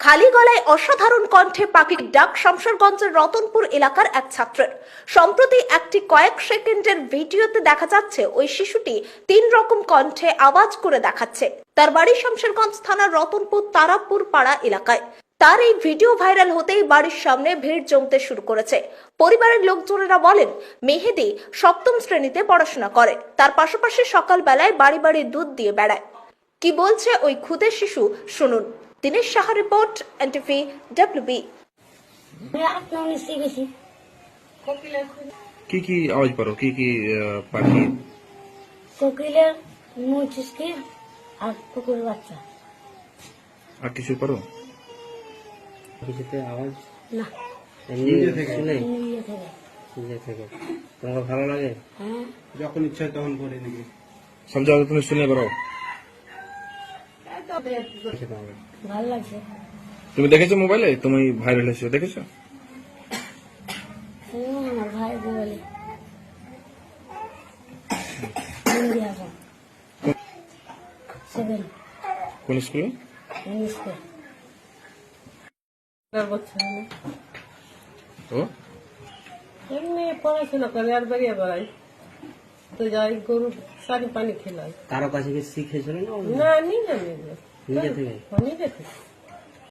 খালি গলায় অসাধারণ কণ্ঠে পাখির ডাক শামশারগঞ্জের রতনপুর এলাকার এক ছাত্রের। সম্প্রতি একটি কয়েক সেকেন্ডের ভিডিওতে দেখা যাচ্ছে ওই শিশুটি তিন রকম কণ্ঠে আওয়াজ করে দেখাচ্ছে। তার বাড়ি শামশারগঞ্জ থানার রতনপুর তারাপুর পাড়া এলাকায়। তার এই ভিডিও ভাইরাল হতেই বাড়ির সামনে ভিড় জমতে শুরু করেছে। পরিবারের লোকজনেরা বলেন, মেহেদি সপ্তম শ্রেণীতে পড়াশোনা করে। তার পাশাপাশি সকালবেলায় বাড়ি বাড়ি দুধ দিয়ে বেড়ায়। কি বলছে ওই ক্ষুদে শিশু? শুনুন। Dinesh Saha report NTV WB কি কি আওয়াজ পারো কি কি পাখি কোকিলের মুচিসকে আর কুকুর বাচ্চা আর কিছু পারো কিছুতে আওয়াজ না এমনি শুনে নিজে থেকে নিজে থেকে তোমাকে ভালো লাগে হ্যাঁ যখন ইচ্ছা তখন করে নাকি সব জায়গায় তুমি শুনে পারো ভালো লাগছে। তুমি দেখেছ মোবাইলে তুমি ভাইরাল হয়েছো দেখেছ? হুম, আমার ভাই সেভেন। কোন স্কুলে ও? এমনি পড়াশোনা করে আর বেরিয়ে বেড়াই। তো যাই গরু সারি পানি খেলাই। কারও কাছে কি শিখেছিল না না নিজে নিজে নিজে থেকে নিজে থেকে